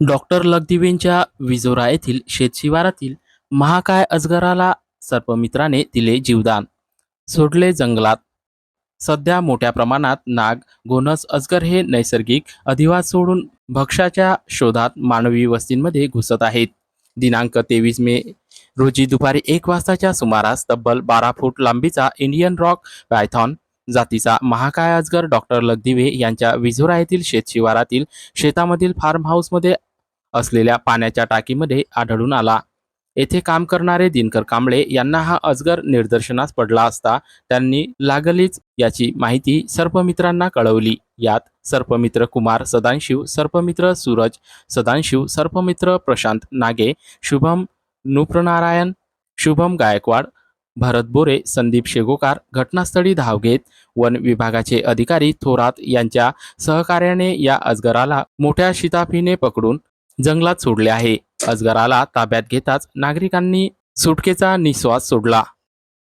Doctor लगदिवेंच्या विजोरा येथील शेतशिवारातील महाकाय अजगराला सर्पमित्राने दिले जीवदान. सोडले जंगलात. सध्या मोठ्या प्रमाणात नाग गोनस अजगर हे नैसर्गिक अधिवास सोडून भक्ष्याच्या शोधात मानवी वस्तींमध्ये घुसत आहेत. दिनांक तेवीस मे रोजी दुपारी एक वाजताच्या सुमारास तब्बल बारा फूट लांबीचा इंडियन रॉक पायथॉन जातीचा महाकाय अजगर डॉक्टर लगदिवे यांच्या विझोरा येथील शेतशिवारातील शेतामधील फार्म हाऊसमध्ये असलेल्या पाण्याच्या टाकीमध्ये आढळून आला. येथे काम करणारे दिनकर कांबळे यांना हा अजगर निदर्शनास पडला असता त्यांनी लागलीच याची माहिती सर्पमित्रांना कळवली. यात सर्पमित्र कुमार सदाशिव सर्पमित्र सूरज सदांशिव सर्पमित्र प्रशांत नागे शुभम नुप्रनारायण शुभम गायकवाड भरत बोरे संदीप शेगोकार घटनास्थळी धाव घेत वन विभागाचे अधिकारी थोरात यांच्या सहकार्याने या अजगराला मोठ्या शिताफीने पकडून जंगलात सोडले आहे. अजगराला ताब्यात घेताच नागरिकांनी सुटकेचा निश्वास सोडला.